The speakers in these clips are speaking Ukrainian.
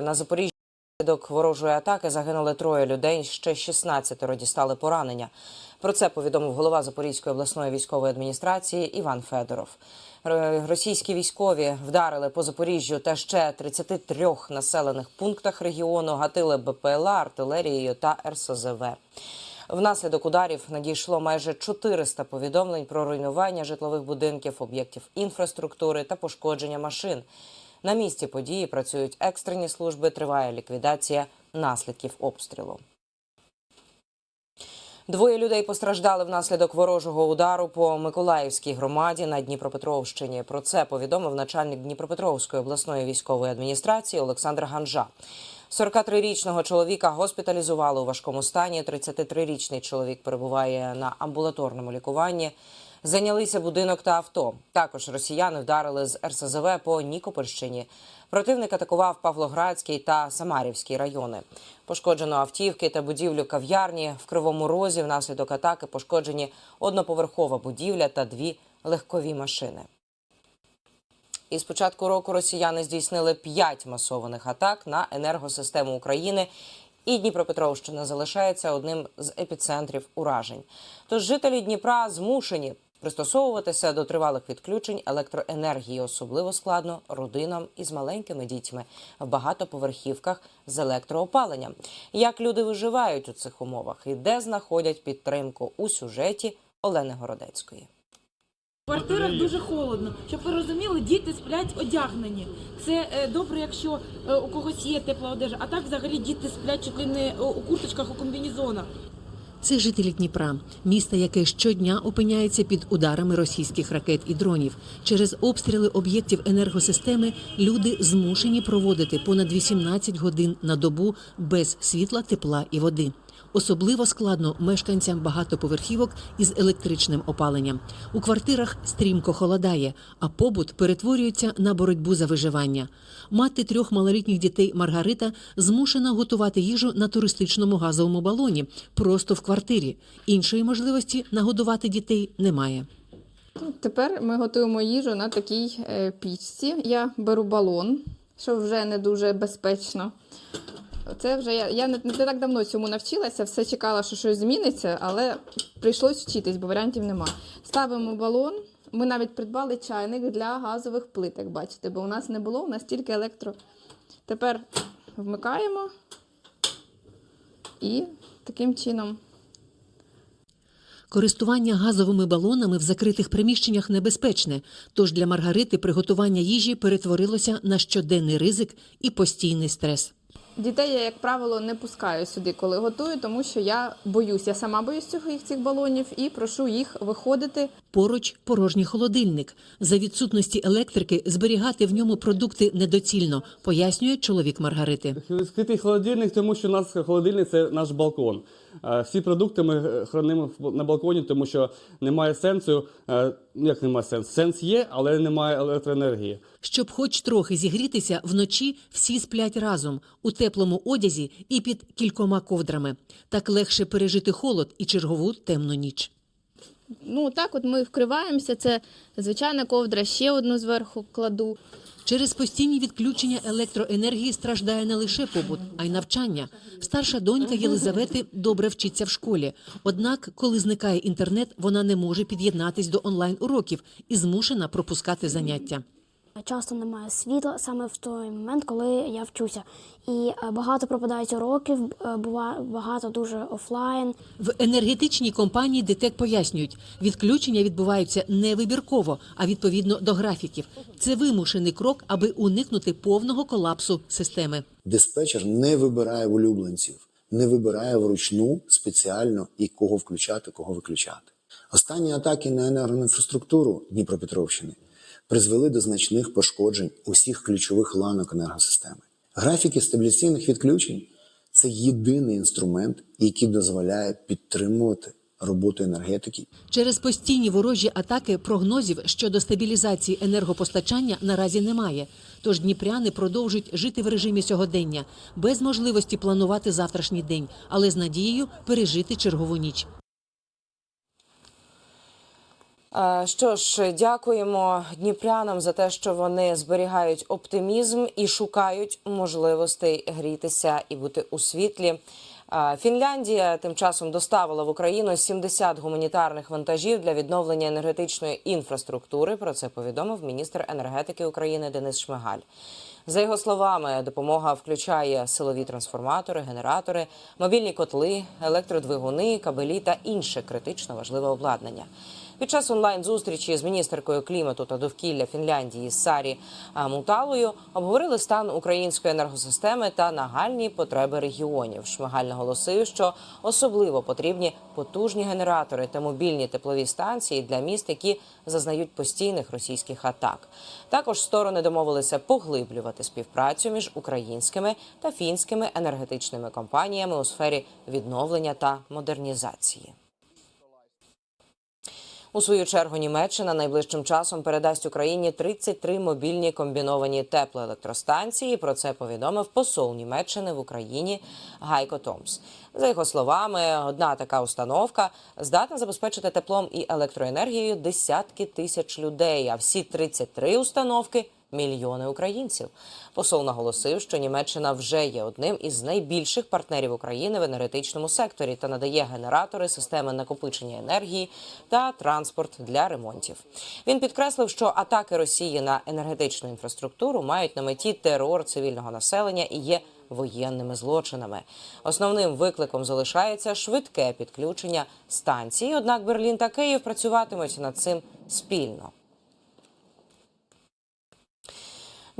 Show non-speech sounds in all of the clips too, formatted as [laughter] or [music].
На Запоріжжі внаслідок ворожої атаки загинули троє людей. Ще 16 дістали поранення. Про це повідомив голова Запорізької обласної військової адміністрації Іван Федоров. Російські військові вдарили по Запоріжжю та ще 33 населених пунктах регіону, гатили БПЛА, артилерією та РСЗВ. Внаслідок ударів надійшло майже 400 повідомлень про руйнування житлових будинків, об'єктів інфраструктури та пошкодження машин. На місці події працюють екстрені служби. Триває ліквідація наслідків обстрілу. Двоє людей постраждали внаслідок ворожого удару по Миколаївській громаді на Дніпропетровщині. Про це повідомив начальник Дніпропетровської обласної військової адміністрації Олександр Ганжа. 43-річного чоловіка госпіталізували у важкому стані. 33-річний чоловік перебуває на амбулаторному лікуванні. Зайнялися будинок та авто. Також росіяни вдарили з РСЗВ по Нікопольщині. Противник атакував Павлоградський та Самарівський райони. Пошкоджено автівки та будівлю кав'ярні в Кривому Розі. Внаслідок атаки пошкоджені одноповерхова будівля та дві легкові машини. І з початку року росіяни здійснили п'ять масованих атак на енергосистему України. І Дніпропетровщина залишається одним з епіцентрів уражень. Тож жителі Дніпра змушені пристосовуватися до тривалих відключень електроенергії, особливо складно родинам із маленькими дітьми в багатоповерхівках з електроопаленням. Як люди виживають у цих умовах і де знаходять підтримку у сюжеті Олени Городецької. В квартирах дуже холодно. Щоб ви розуміли, діти сплять одягнені. Це е, добре, якщо е, у когось є тепла одежа. А так взагалі діти сплять чуть не е, у курточках, у комбінезонах. Це жителі Дніпра, міста, яке щодня опиняється під ударами російських ракет і дронів. Через обстріли об'єктів енергосистеми люди змушені проводити понад 18 годин на добу без світла, тепла і води. Особливо складно мешканцям багатоповерхівок із електричним опаленням. У квартирах стрімко холодає, а побут перетворюється на боротьбу за виживання. Мати трьох малолітніх дітей Маргарита змушена готувати їжу на туристичному газовому балоні просто в квартирі. Іншої можливості нагодувати дітей немає. Тепер ми готуємо їжу на такій е, пічці. Я беру балон, що вже не дуже безпечно. Це вже я, я не, не так давно цьому навчилася, все чекала, що щось зміниться, але прийшлось вчитись, бо варіантів нема. Ставимо балон. Ми навіть придбали чайник для газових плит, як бачите, бо у нас не було, у нас тільки електро. Тепер вмикаємо і таким чином Користування газовими балонами в закритих приміщеннях небезпечне, тож для Маргарити приготування їжі перетворилося на щоденний ризик і постійний стрес. Дітей я, як правило, не пускаю сюди, коли готую, тому що я боюсь. Я сама боюсь цього їх цих балонів і прошу їх виходити. Поруч порожній холодильник. За відсутності електрики зберігати в ньому продукти недоцільно, пояснює чоловік Маргарити. Скритий холодильник, тому що у нас холодильник це наш балкон. Е, Всі продукти ми е, хранимо на балконі, тому що немає сенсу. е, Як немає сенсу? Сенс є, але немає електроенергії. Щоб хоч трохи зігрітися, вночі всі сплять разом у теплому одязі і під кількома ковдрами. Так легше пережити холод і чергову темну ніч. Ну так, от ми вкриваємося. Це звичайна ковдра, ще одну зверху кладу. Через постійні відключення електроенергії страждає не лише побут, а й навчання. Старша донька Єлизавети добре вчиться в школі. Однак, коли зникає інтернет, вона не може під'єднатись до онлайн уроків і змушена пропускати заняття. Часто немає світла саме в той момент, коли я вчуся. І е, багато пропадають уроків, е, багато дуже офлайн. В енергетичній компанії ДТЕК пояснюють, відключення відбуваються не вибірково, а відповідно до графіків. Це вимушений крок, аби уникнути повного колапсу системи. Диспетчер не вибирає улюбленців, не вибирає вручну спеціально і кого включати, кого виключати. Останні атаки на енергоінфраструктуру Дніпропетровщини призвели до значних пошкоджень усіх ключових ланок енергосистеми. Графіки стабіляційних відключень це єдиний інструмент, який дозволяє підтримувати роботу енергетики Через постійні ворожі атаки прогнозів щодо стабілізації енергопостачання наразі немає. Тож дніпряни продовжують жити в режимі сьогодення без можливості планувати завтрашній день, але з надією пережити чергову ніч. Е, Що ж, дякуємо дніпрянам за те, що вони зберігають оптимізм і шукають можливостей грітися і бути у світлі. Е, Фінляндія тим часом доставила в Україну 70 гуманітарних вантажів для відновлення енергетичної інфраструктури. Про це повідомив міністр енергетики України Денис Шмигаль. За його словами, допомога включає силові трансформатори, генератори, мобільні котли, електродвигуни, кабелі та інше критично важливе обладнання. Під час онлайн-зустрічі з міністеркою клімату та довкілля Фінляндії Сарі Муталою обговорили стан української енергосистеми та нагальні потреби регіонів. Шмигаль наголосив, що особливо потрібні потужні генератори та мобільні теплові станції для міст, які зазнають постійних російських атак. Також сторони домовилися поглиблювати співпрацю між українськими та фінськими енергетичними компаніями у сфері відновлення та модернізації. У свою чергу Німеччина найближчим часом передасть Україні 33 мобільні комбіновані теплоелектростанції. Про це повідомив посол Німеччини в Україні Гайко Томс. За його словами, одна така установка здатна забезпечити теплом і електроенергією десятки тисяч людей. А всі 33 установки мільйони українців. Посол наголосив, що Німеччина вже є одним із найбільших партнерів України в енергетичному секторі та надає генератори, системи накопичення енергії та транспорт для ремонтів. Він підкреслив, що атаки Росії на енергетичну інфраструктуру мають на меті терор цивільного населення і є воєнними злочинами. Основним викликом залишається швидке підключення станції. Однак Берлін та Київ працюватимуть над цим спільно.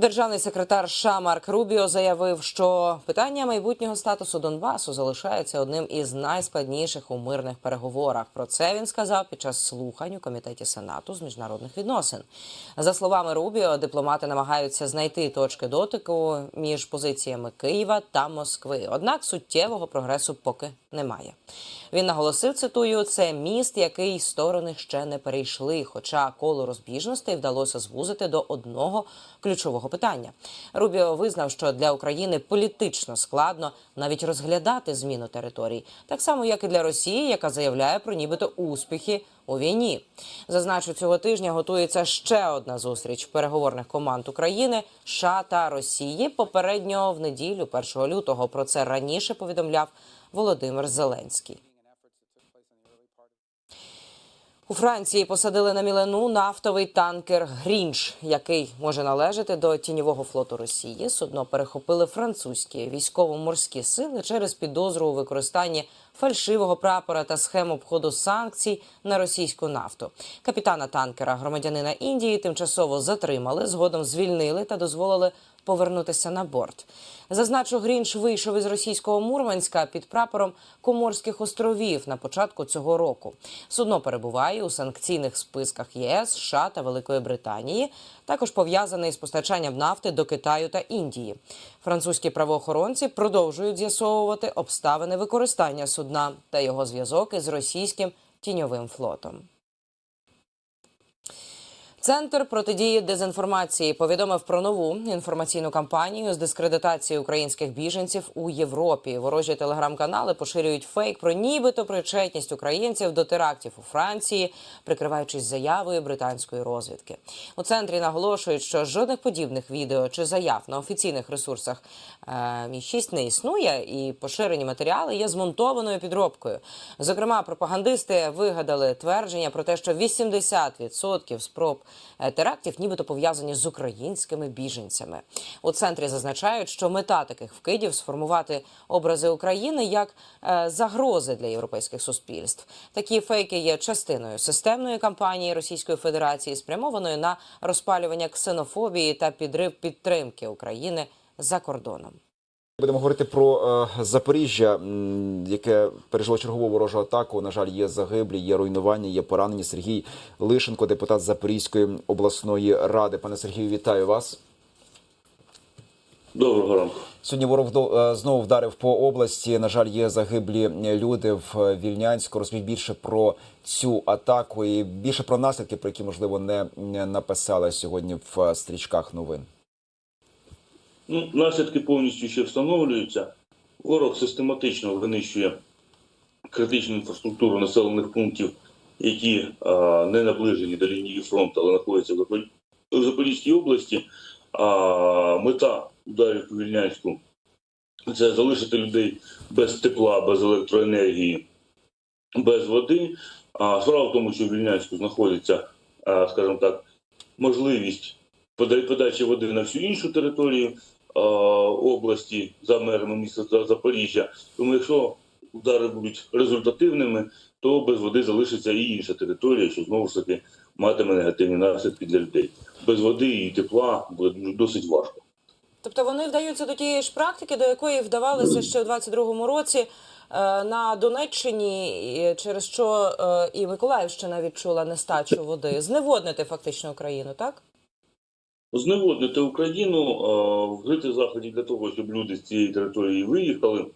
Державний секретар США Марк Рубіо заявив, що питання майбутнього статусу Донбасу залишається одним із найскладніших у мирних переговорах. Про це він сказав під час слухань у комітеті Сенату з міжнародних відносин. За словами Рубіо, дипломати намагаються знайти точки дотику між позиціями Києва та Москви. Однак суттєвого прогресу поки немає. Він наголосив, цитую, це міст, який сторони ще не перейшли. Хоча коло розбіжностей вдалося звузити до одного ключового питання. Рубіо визнав, що для України політично складно навіть розглядати зміну територій, так само як і для Росії, яка заявляє про нібито успіхи у війні. Зазначу, цього тижня готується ще одна зустріч переговорних команд України, США та Росії. Попередньо в неділю, 1 лютого. Про це раніше повідомляв Володимир Зеленський. У Франції посадили на мілену нафтовий танкер Грінж, який може належати до тіньового флоту Росії. Судно перехопили французькі військово-морські сили через підозру у використанні фальшивого прапора та схем обходу санкцій на російську нафту. Капітана танкера, громадянина Індії, тимчасово затримали, згодом звільнили та дозволили повернутися на борт. Зазначу, Грінч вийшов із російського Мурманська під прапором Коморських островів на початку цього року. Судно перебуває у санкційних списках ЄС, США та Великої Британії. Також пов'язаний з постачанням нафти до Китаю та Індії. Французькі правоохоронці продовжують з'ясовувати обставини використання судна та його зв'язок із російським тіньовим флотом. Центр протидії дезінформації повідомив про нову інформаційну кампанію з дискредитації українських біженців у Європі. Ворожі телеграм-канали поширюють фейк про нібито причетність українців до терактів у Франції, прикриваючись заявою британської розвідки. У центрі наголошують, що жодних подібних відео чи заяв на офіційних ресурсах е, Мі 6 не існує, і поширені матеріали є змонтованою підробкою. Зокрема, пропагандисти вигадали твердження про те, що 80% спроб терактів нібито пов'язані з українськими біженцями. У центрі зазначають, що мета таких вкидів сформувати образи України як е, загрози для європейських суспільств. Такі фейки є частиною системної кампанії Російської Федерації, спрямованої на розпалювання ксенофобії та підрив підтримки України за кордоном. Будемо говорити про е, Запоріжжя, яке пережило чергову ворожу атаку. На жаль, є загиблі, є руйнування, є поранені. Сергій Лишенко, депутат Запорізької обласної ради. Пане Сергію, вітаю вас. Доброго ранку. Сьогодні ворог е, знову вдарив по області. На жаль, є загиблі люди в Вільнянську. Розкажіть більше про цю атаку і більше про наслідки, про які можливо не написали сьогодні в е, стрічках новин. Ну, наслідки повністю ще встановлюються. Ворог систематично винищує критичну інфраструктуру населених пунктів які а, не наближені до лінії фронту, але знаходяться в Запорізькій області. А мета ударів по Вільнянську це залишити людей без тепла, без електроенергії, без води. А справа в тому, що в Вільнянську знаходиться, а, скажімо так, можливість подачі води на всю іншу територію області за межами міста Запоріжжя. Тому якщо удари будуть результативними, то без води залишиться і інша територія, що знову ж таки матиме негативні наслідки для людей. Без води і тепла буде досить важко. Тобто вони вдаються до тієї ж практики, до якої вдавалися ще у 22-му році е, на Донеччині, через що е, і Миколаївщина відчула нестачу води, зневоднити фактично Україну, так? Зневоднити Україну, е, вжити заходів для того, щоб люди з цієї території виїхали,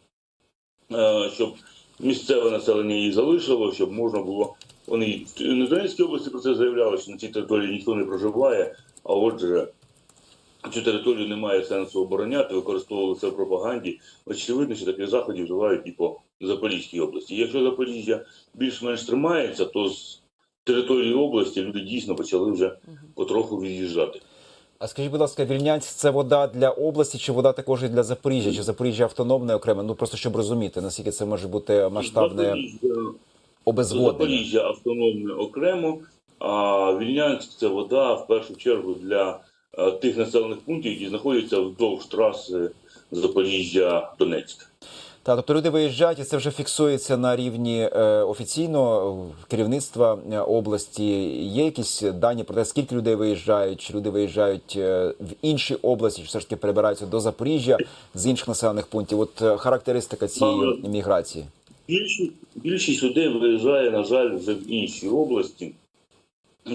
е, щоб місцеве населення її залишило, щоб можна було. Вони на Донецькій області про це заявляли, що на цій території ніхто не проживає, а отже, цю територію немає сенсу обороняти, використовували це в пропаганді. Очевидно, що таких заходів вживають і по Запорізькій області. Якщо Запоріжжя більш-менш тримається, то з території області люди дійсно почали вже потроху від'їжджати. А скажіть, будь ласка, Вільнянськ це вода для області, чи вода також і для Запоріжжя? Чи Запоріжжя автономне окремо? Ну просто щоб розуміти, наскільки це може бути масштабне Запоріжжя, обезводнення. Запоріжжя автономне окремо, а Вільнянськ це вода в першу чергу для е, тих населених пунктів, які знаходяться вздовж траси Запоріжжя-Донецьк. Так, тобто люди виїжджають, і це вже фіксується на рівні е, офіційно керівництва е, області. Є якісь дані про те, скільки людей виїжджають, чи люди виїжджають е, в інші області, чи все ж таки перебираються до Запоріжжя з інших населених пунктів? От е, характеристика цієї міграції. Більшість, більшість людей виїжджає, на жаль, вже в інші області,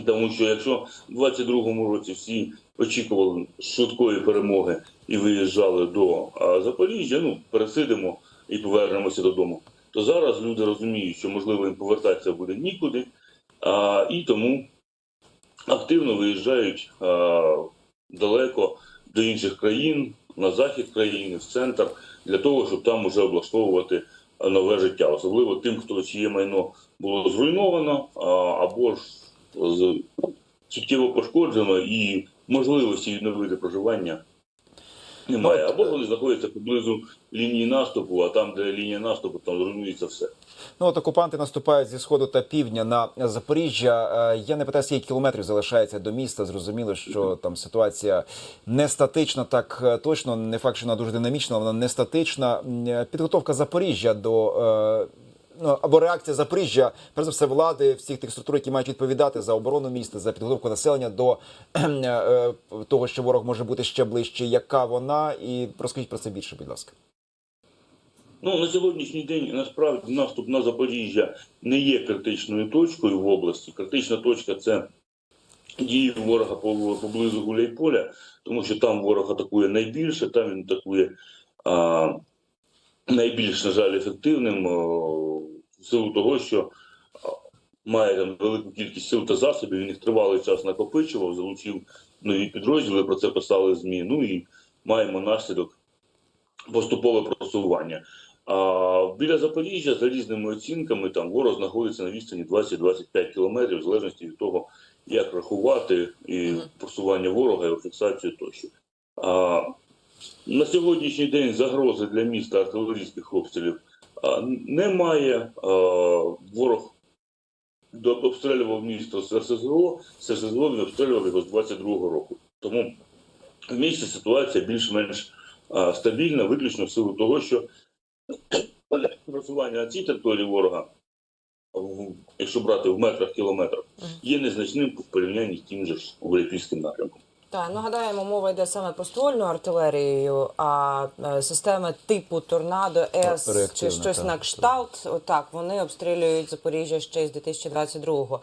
тому що якщо в 22-му році всі очікували швидкої перемоги і виїжджали до Запоріжжя, ну пересидимо і повернемося додому, то зараз люди розуміють, що можливо їм повертатися буде нікуди, а, і тому активно виїжджають а, далеко до інших країн, на захід країни, в центр, для того, щоб там уже облаштовувати нове життя, особливо тим, хто чиє майно було зруйновано а, або ж з- суттєво пошкоджено і можливості відновити проживання немає. Або вони знаходяться поблизу лінії наступу, а там, де лінія наступу, там зруйнується все. Ну от окупанти наступають зі сходу та півдня на Запоріжжя. Е, Я не питаю, скільки кілометрів залишається до міста. Зрозуміло, що там ситуація не статична, так е, точно. Не факт, що вона дуже динамічна, вона не статична. Е, Підготовка Запоріжжя до. Ну, або реакція Запоріжжя, перш за все, влади всіх тих структур, які мають відповідати за оборону міста, за підготовку населення до [clears throat] е, того, що ворог може бути ще ближче. Яка вона? І розкажіть про це більше, будь ласка. Ну, на сьогоднішній день насправді наступ на Запоріжжя не є критичною точкою в області. Критична точка це дії ворога поблизу Гуляйполя, тому що там ворог атакує найбільше, там він атакує а, найбільш, на жаль, ефективним в силу того, що має там велику кількість сил та засобів, він їх тривалий час накопичував, залучив нові підрозділи, про це писали ЗМІ. Ну і маємо наслідок поступове просування. А біля Запоріжжя, за різними оцінками, там ворог знаходиться на відстані 20-25 кілометрів, в залежності від того, як рахувати і просування ворога, його фіксацію тощо. А, на сьогоднішній день загрози для міста артилерійських обстрілів немає. Ворог обстрілював місто з РСЗО, з РСЗО він обстрілював його з 22-го року. Тому в місті ситуація більш-менш стабільна, виключно в силу того, що [clears throat] просування на цій території ворога, якщо брати в метрах кілометрах, є незначним в порівнянні з тим же ж Гуляйпільським напрямком. Так, нагадаємо, мова йде саме про ствольну артилерію, а е, системи типу Торнадо С чи щось так, на кшталт. Отак вони обстрілюють Запоріжжя ще з 2022-го.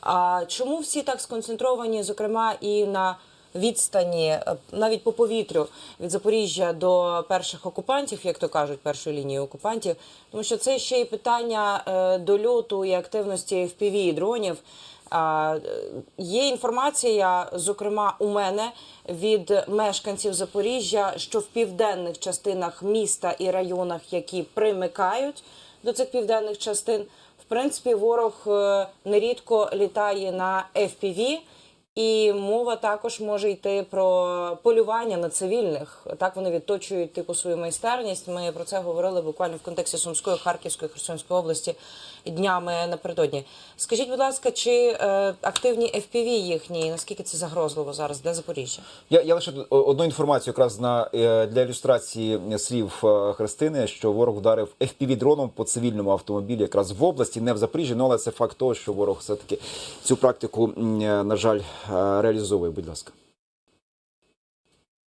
А чому всі так сконцентровані, зокрема, і на відстані, е, навіть по повітрю від Запоріжжя до перших окупантів, як то кажуть, першої лінії окупантів, тому що це ще й питання е, дольоту і активності і дронів. Є інформація, зокрема у мене від мешканців Запоріжжя, що в південних частинах міста і районах, які примикають до цих південних частин, в принципі, ворог е, нерідко літає на FPV, і мова також може йти про полювання на цивільних. Так вони відточують типу свою майстерність. Ми про це говорили буквально в контексті Сумської, Харківської, Херсонської області днями напередодні. Скажіть, будь ласка, чи е, активні FPV їхні, наскільки це загрозливо зараз для Запоріжжя? Я, я лише одну інформацію якраз на е, для ілюстрації слів е, Христини, що ворог вдарив fpv дроном по цивільному автомобілі, якраз в області, не в Запоріжжі. Ну але це факт того, що ворог все таки цю практику на жаль реалізовує. Будь ласка.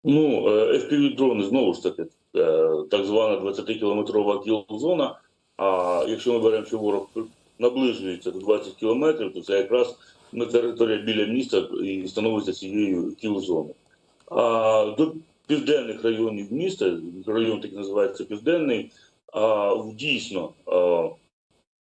Ну, FPV-дрони, знову ж таки, так звана 20-кілометрова кіл-зона. А якщо ми беремо, що ворог наближується до 20 кілометрів, то це якраз на територія біля міста і становиться цією кіл-зоною. А до південних районів міста, район такий називається Південний, а, дійсно а,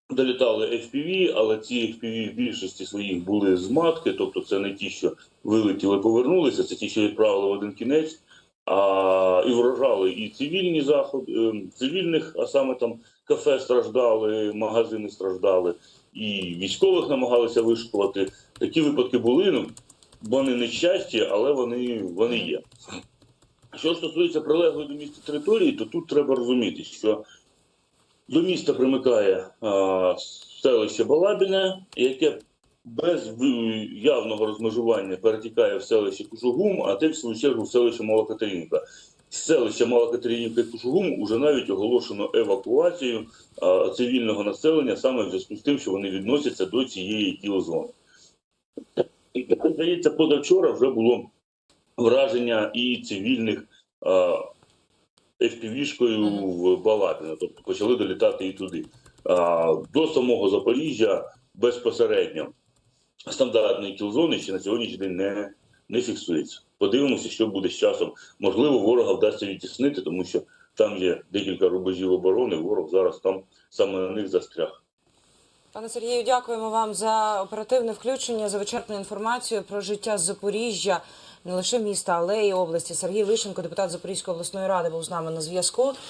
долітали FPV, але ці FPV в більшості своїх були з матки, тобто це не ті, що вилетіли, повернулися, це ті, що відправили в один кінець, а, і вражали і цивільні заходи, е, цивільних, а саме там кафе страждали, магазини страждали, і військових намагалися вишкувати. Такі випадки були. Ну, вони нещасті, але вони, вони є. Що стосується прилеглої до міста території, то тут треба розуміти, що до міста примикає а, селище Балабіне, яке без явного розмежування перетікає в селище Кушугум, а те, в свою чергу, в селище Мала Катеринівка. З селища Мала Катеринівка і Кушугум уже навіть оголошено евакуацію а, цивільного населення саме в зв'язку з тим, що вони відносяться до цієї кілозони. І, Здається, позавчора вже було враження і цивільних а, FPV-шкою в Балабіно, тобто почали долітати і туди. А, до самого Запоріжжя безпосередньо стандартної кілзони ще на сьогоднішній день не, не фіксується. Подивимося, що буде з часом. Можливо, ворога вдасться відтіснити, тому що там є декілька рубежів оборони. Ворог зараз там саме на них застряг. Пане Сергію, дякуємо вам за оперативне включення, за вичерпну інформацію про життя Запоріжжя, не лише міста, але й області. Сергій Вишенко, депутат Запорізької обласної ради, був з нами на зв'язку.